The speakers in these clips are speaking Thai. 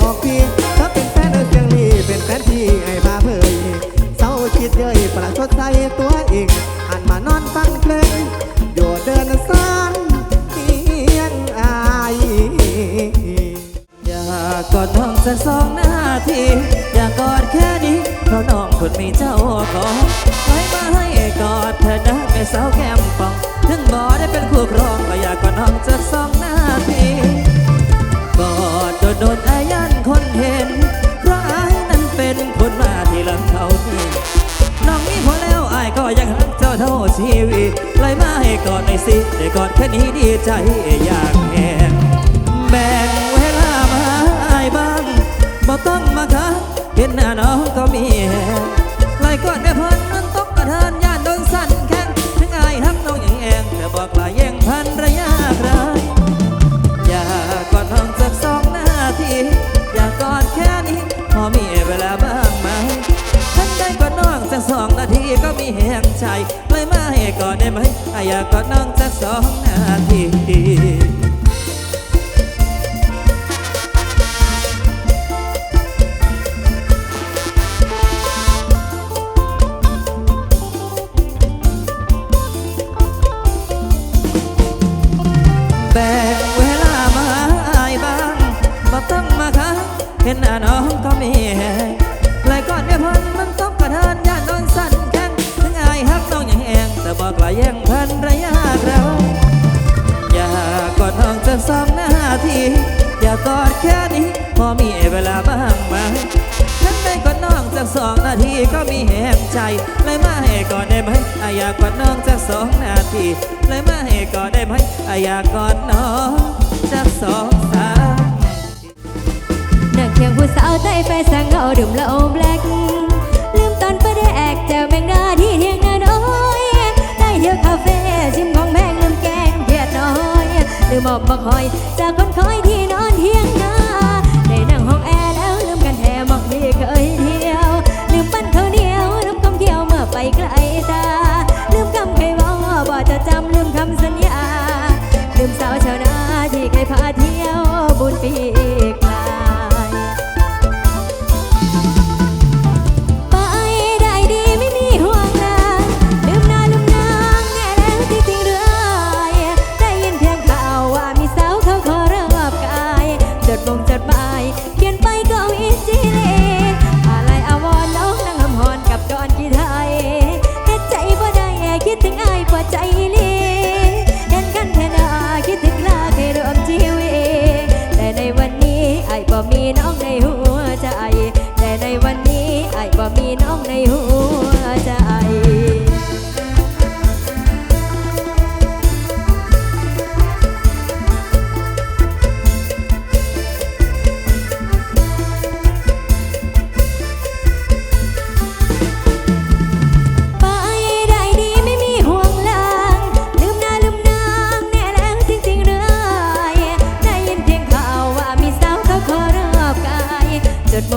opi อยาก็นั่งจะสองนาที แค่นี้ พอมีเวลาบ้างไหมนั้นได้กอดน้องจากสองนาทีก็มีแหงใจเลยมาให้ก่อนได้ไหมอยากกอดน้องจากสองนาทีเลยมาให้ก่อนได้ไหมอยากกอดน้องจากสองสามนักเคียงผู้สาวใต้ไฟสังเงาดื่มเหล้าแบล็กลืมตอนไประเดกแจวแมงดาที่เที่ยงนาน้อยได้เดียวคาเฟ่ชิมของแมงลืมแกงเพียดน้อยลืมหมอบมาคอยจากคนคอยที่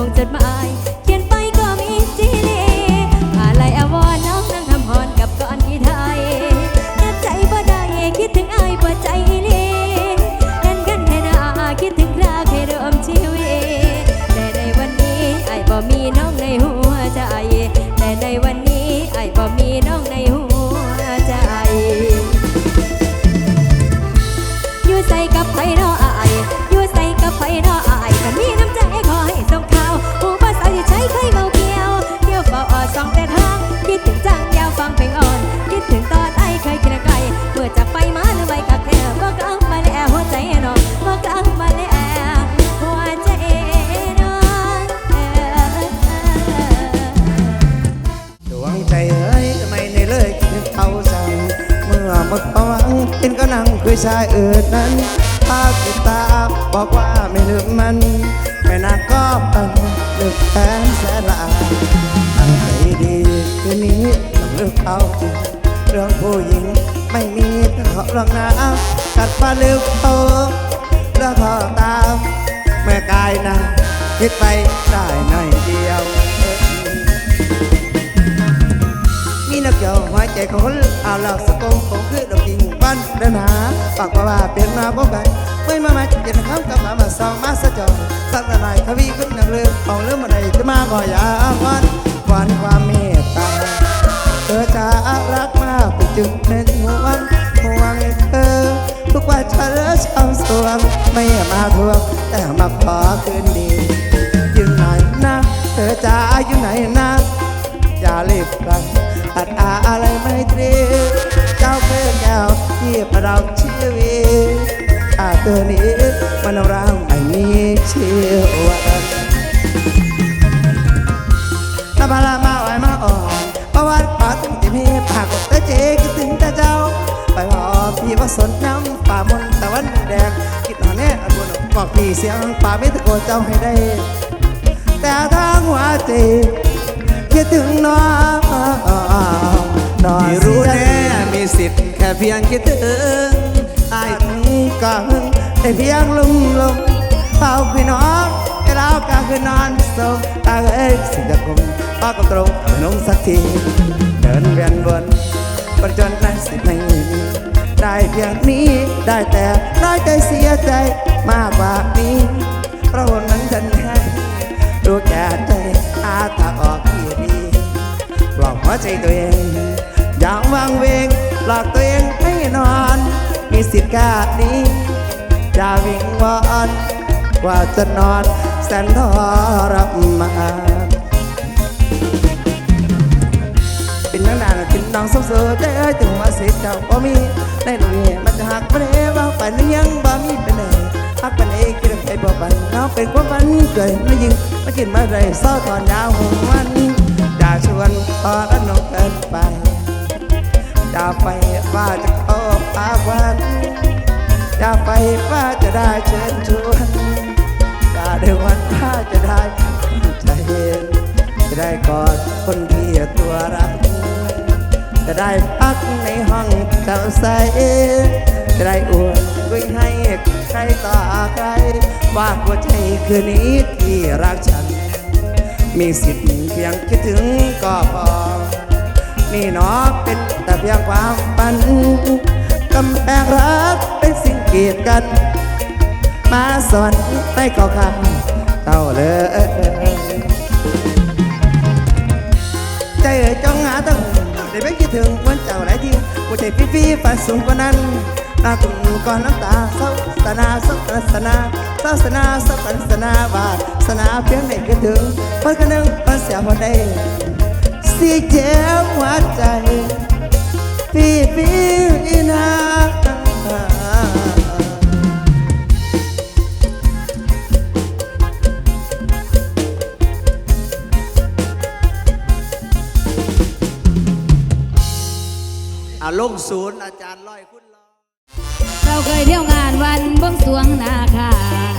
ส่งจดหมา ชายอื่นนั้นภาพติดตาบอกว่าไม่ลืมมัน ไม่น่าก็ปันลึกแฟนแสนละอาตั้งใจดีคืนนี้ต้องเลือกเอาจริงเรื่องผู้หญิงไม่มีเขารองน้ำกัดฟ้าลึกโตแล้วพอตาแม่กายนะคิดไปได้หนเดียวมีนักเกี่ยวหัวใจคนเอาหลักสกงของคือดอกดิ่งบ้นเดินหา ปากว่าเปลี่ยนมาพบกันไม่มามาเจ็ดคำกับมามาสองมาสะจอสักหน่อยทวีขึ้นนังเรือเอาเรื่องมาไหนจะมาก่อยาวันวันความเมตตาเธอจะรักมากเป็นจุดเด่นห่วงห่วงเธอทุกวันฉันช้ำสวงไม่มาทวงแต่มาขอคืนดีอยู่ไหนนะเธอจะอยู่ไหนนะอย่ารีบรังอัดอาอะไรไม่ตรี เจ้าเพื่อนแก้วที่ประดับชีวิตอาเธอนี้มันร่างไม่มีชีวันนาบาลามาไว้มาอ่อนประวัติปาถึงที่มีปากบอกแต่เจคิดถึงแต่เจ้า ไปพอพี่ว่าสนน้ำป่ามนตะวันแดงคิดหนาแน่อันบนบอกพี่เสียงป่าไม่ตะโกนเจ้าให้ได้ แต่ทางหัวใจคิดถึงน้อง นอที่รู้แน่มีสิทธิ์แค่เพียงคิดถึงไอ้ก็หึงได้เพียงลุมลมเอาพี่น้องไอ้เราก็คือนอนโซตาเอ้ยสิจะคมป้าก็ตรงนงสักที เดินเวียนวนบนจนนั้นสิไม่มีได้เพียงนี้ได้แต่น้อยใจเสียใจมากกว่านี้เพราะวันนั้นฉันให้ดูแก่ใจอาทาออกที่ดี หลอกหัวใจตัวเอง อย่างวางเวงหลอกตัวเองให้นอน มีสิทธิ์กาดนี้จะวิงวอนกว่าจะนอนแสนทรมานเป็นนังนานกินน้องสมเสอได้ถึงว่าเสียเจ้าบ่มีในโรงเรียนมันจะหักมันเอว่าไปนึยังบ่มีเป็นเอหักเป็นเอกินไปบ่บันน้องเป็นความฝันเกิดไม่ยิงมากินมาได้เศร้าตอนยาวหงวัน อย่าชวนพอแล้วนกเกินไปอย่าไปว่าจะเข้าปาวันอย่าไปว่าจะได้เชิญชวนอย่าได้วันถ้าจะได้ใจเย็นจะได้กอดคนที่ตัวรัก จะได้พักในห้องเจ้าใสจะได้อวดด้วยให้ใครต่อใครว่าหัวใจคืนนี้ที่รักฉัน มีสิทธิ์เพียงคิดถึงก็พอ นี่เนาะเป็นแต่เพียงความฝันกำแพงรักเป็นสิ่งกีดกัน มาสอนให้เก่าข้างเต่าเลยใจเอ่ยจ้องหาตั้งได้ไม่คิดถึงวันเจ้าหลายทีหัวใจฟีฟีฝันสูงกว่านั้นหน้าตุ่มก่อนน้ำตาเศร้าสนาเศร้าสนาาสนาเศร้าสนาบาดสนาเพียงไม่คิดถึงพิ่นก็นึงพิ่นเสียพอได้สีเจ็บหัวใจฟีฟีนาอาลงศูนย์อาจารย์ร้อยคุณรอเราเคยเที่ยวงานวันบวงสวงนาคา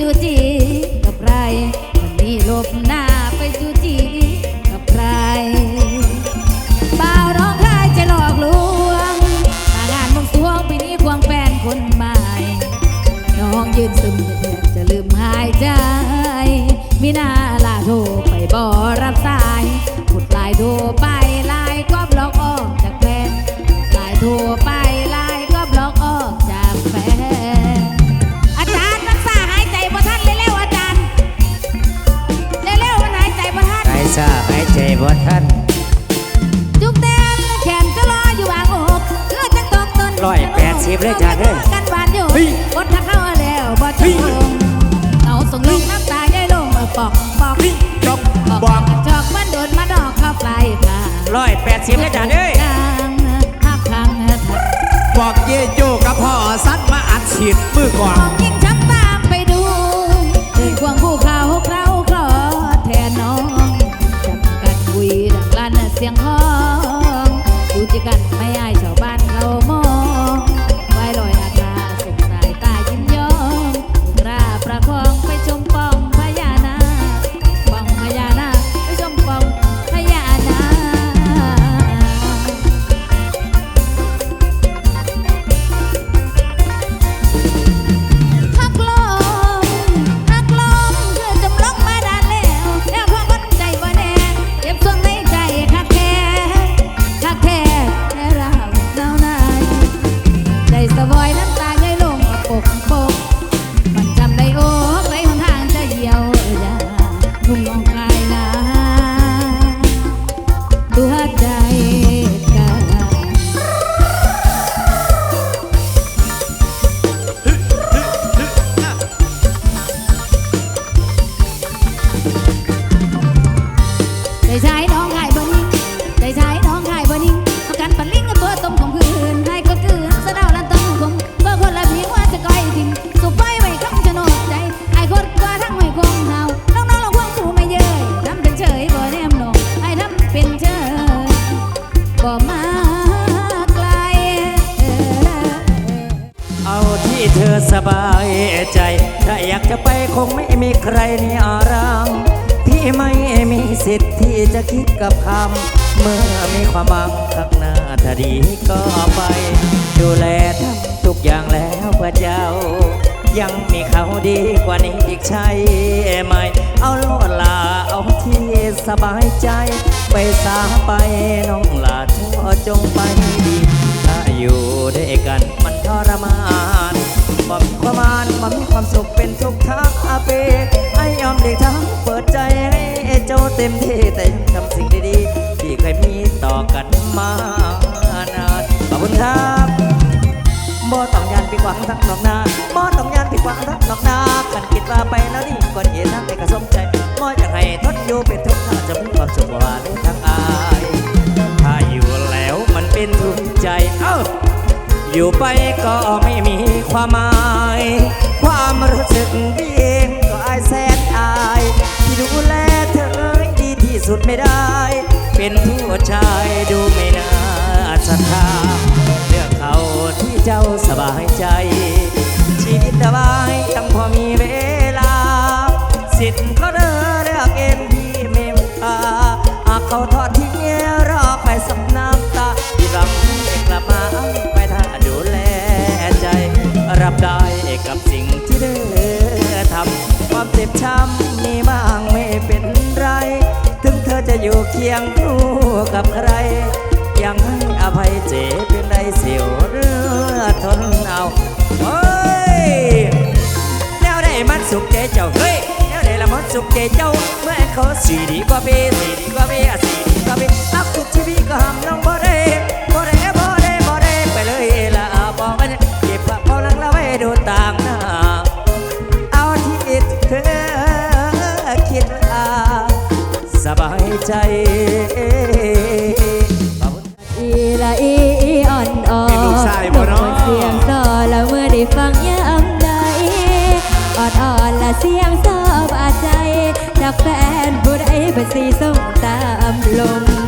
จูจีกับใครวันนี้ลบหน้าไปจูจีกับใครบ่าวร้องไห้จะหลอกลวงมางานมงสวงปีนี้ควงแฟนคนใหม่ น้องยืนซึมจะลืมหายใจมินา ใจบ่ท่านจุกเต็มแขนจะรออยู่วางอกเลือดจะตกต้นร้อยแปดสิบเลยจ้ะเด้อกันบานอยู่เฮ้ยกดทักเข้าแล้วบ่จงเอาส่งลงน้ำตาย่อยลงมาปอกปอกจกปอกบอกจอกมันโดนมาดอกเข้าปลายทางร้อยแปดสิบเลยจ้ะเด้อกลางหักข้างถัดบอกเยโจกับพ่อซัดมาอัดฉีดมือก่อมนองยิ่งช้ำตามไปดูเดินควงผู้เขาเคล้า สียงห้อง นิ่งได้ใช้น้องไข่บนนิ่งประกันปันลิงกับตัวตรงของพื้นให้ก็คือสะดาวลันตองคงเพื่อคนละเพียงว่าจะก้อยทิ้งสุไฟไว้คำชะโนดใจไอ้คนกว่าทั้งไม่คงเฮาน้องๆเราควงคู่ไม่เย้ยทำเป็นเฉยบ่แนมนองไอ้ทำเป็นเฉยบ่มาไกลเอาที่เธอสบายใจ ถ้าอยากจะไปคงไม่มีใครในอารังพี่ไม่ สิทธิ์ที่จะคิดกับคำเมื่อมีความหวังข้างหน้าถ้าดีก็ไป ดูแลทำทุกอย่างแล้วเพื่อเจ้า ยังมีเขาดีกว่านี้อีกใช่ไหม เอาโลดลาเอาที่สบายใจ ไปสาไปน้องลาเธอจงไปดีถ้าอยู่ด้วยกันมันทรมานบ่มีความมานบ่มีความสุขเป็นทุกข์ทั้งอาเปไอ้ยอมเด็กทั้งเปิดใจให้ เจ้าเต็มที่แต่ยังทำสิ่งดีๆที่เคยมีต่อกันมานานขอบคุณครับบ่ต้องยานผิดหวังทั้งนอกนาบ่ต้องยานผิดหวังทั้งนอกนากันคิดว่าไปแล้วนี่ก่อนเห็นทั้งในกระสมใจบ่อยากให้ทนอยู่เป็นทุกข์ถ้าจะมีความสุขว่าหรือทั้งอายถ้าอยู่แล้วมันเป็นทุกข์ใจเอ้าอยู่ไปก็ไม่มีความหมาย เป็นผู้ชายดูไม่น่าศรัทธาเลือกเขาที่เจ้าสบายใจ ชีวิตสบายยังพอมีเวลา สิทธิ์เขาเดินเลือกเองที่ไม่ตาหากเขาทอดทิ้งรอคอยสับน้ำตาที่รังให้กลับมาไปถ้าดูแลใจ รับได้กับสิ่งที่เธอทำความเจ็บช้ำ อยู่เคียงคู่กับใคร ยังให้อภัยเจ็บเป็นไรเสียวเรือทนเอาเฮ้ยแล้วได้มันสุขเจเจ้าเฮ้ยแล้วได้ละมันสุขเจเจ้าเมื่อเขาสีดีกว่าเบสีดีกว่าเบสีดีกว่าเบรักทุกชีวิตก็ห้ามน้องบ่ ใจอีละอีอ่อนอ่อนลูกชายบ่เนาะเสียงซอละเมื่อได้ฟังยามใดอ่อนอ่อนละเสียงซอบาดใจจากแฟนผู้ใดเป็นสีส้มตามลม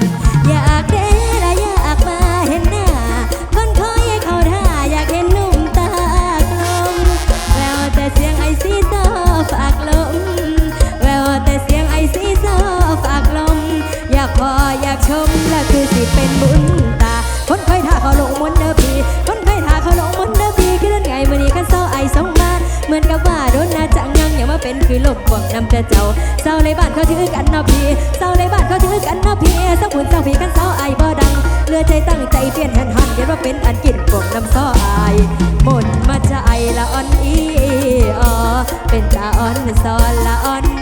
นำแต่เจ้าเศร้าในบ้านเขาถือกันนาะพี่เศร้าในบ้านเขาถือกันนาะพี่สักผุนสักผีกันเศร้าไอบ่ดังเลือใจตั้งใจเปลี่ยนหันหันเดี๋ยวว่าเป็นอันกินบอกนำซ้อไอหมนมาจะไอละอ่อนอีออเป็นตาอ่อนซอนละอ่อนอีอ่อน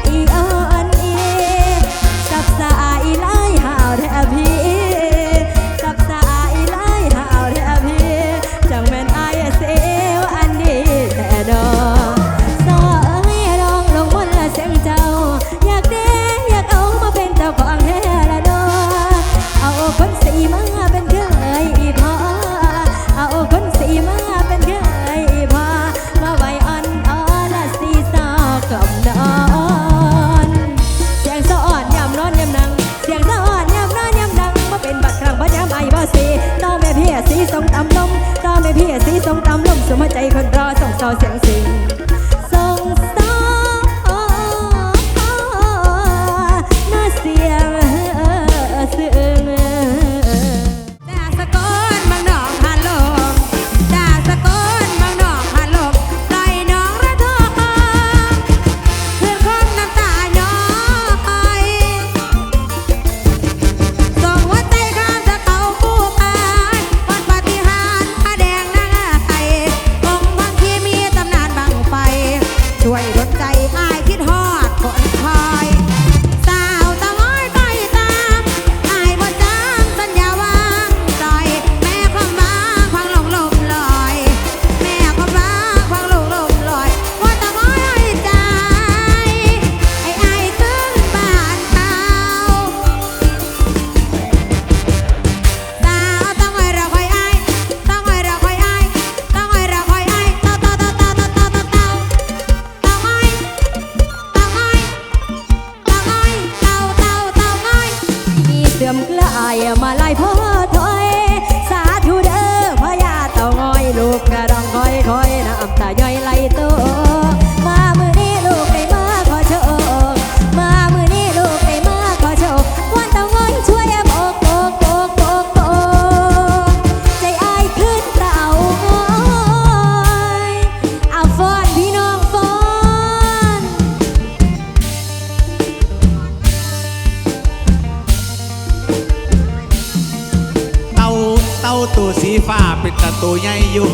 ตัวใหญ่อยู่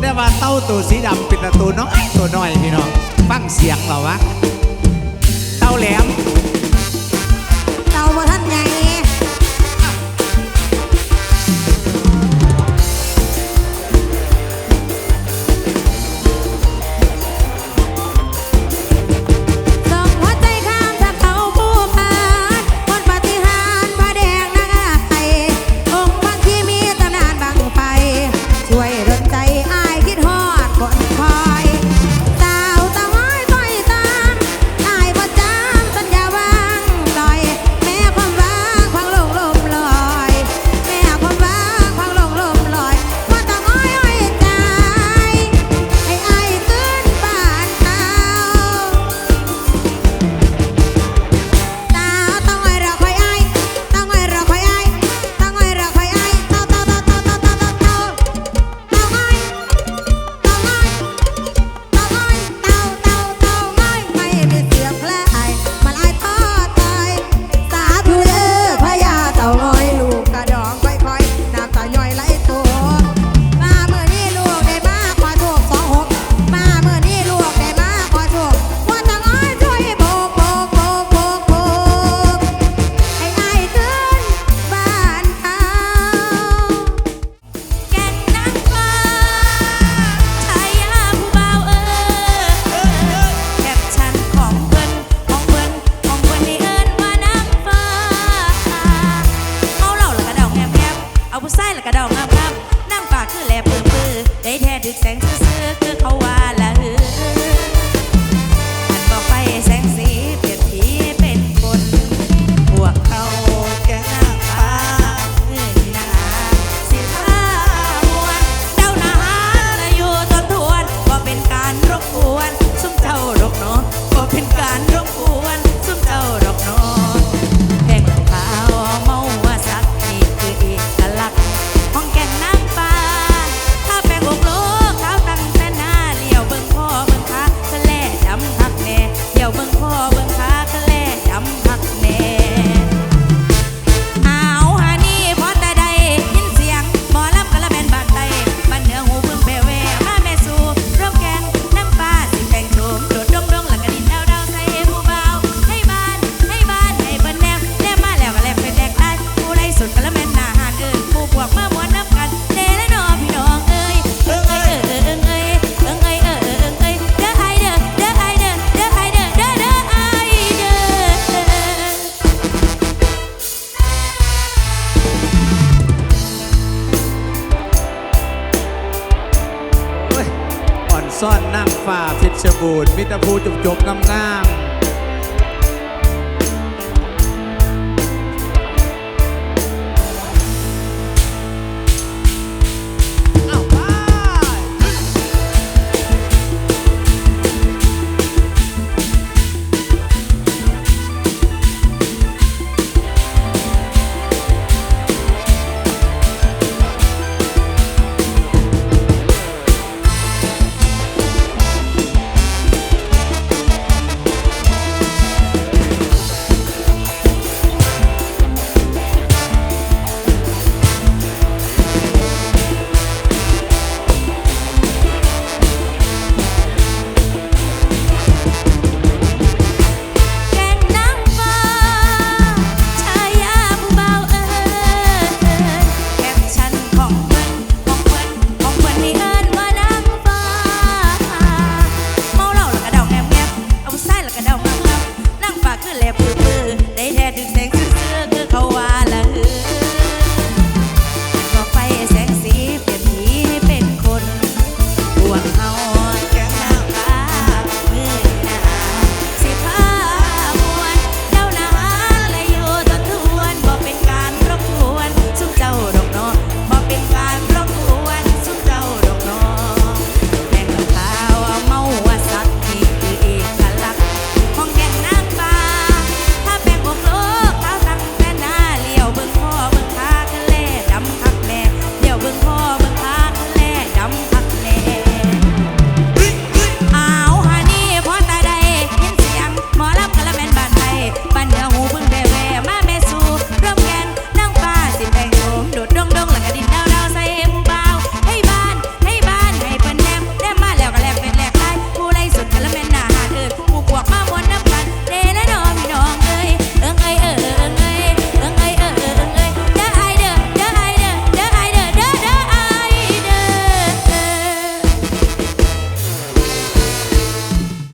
แต่ว่าเต้าตัวสีดำเป็นตัวน้อยตัวน้อยพี่น้องฟังเสียงเหรอวะเต้าแหลม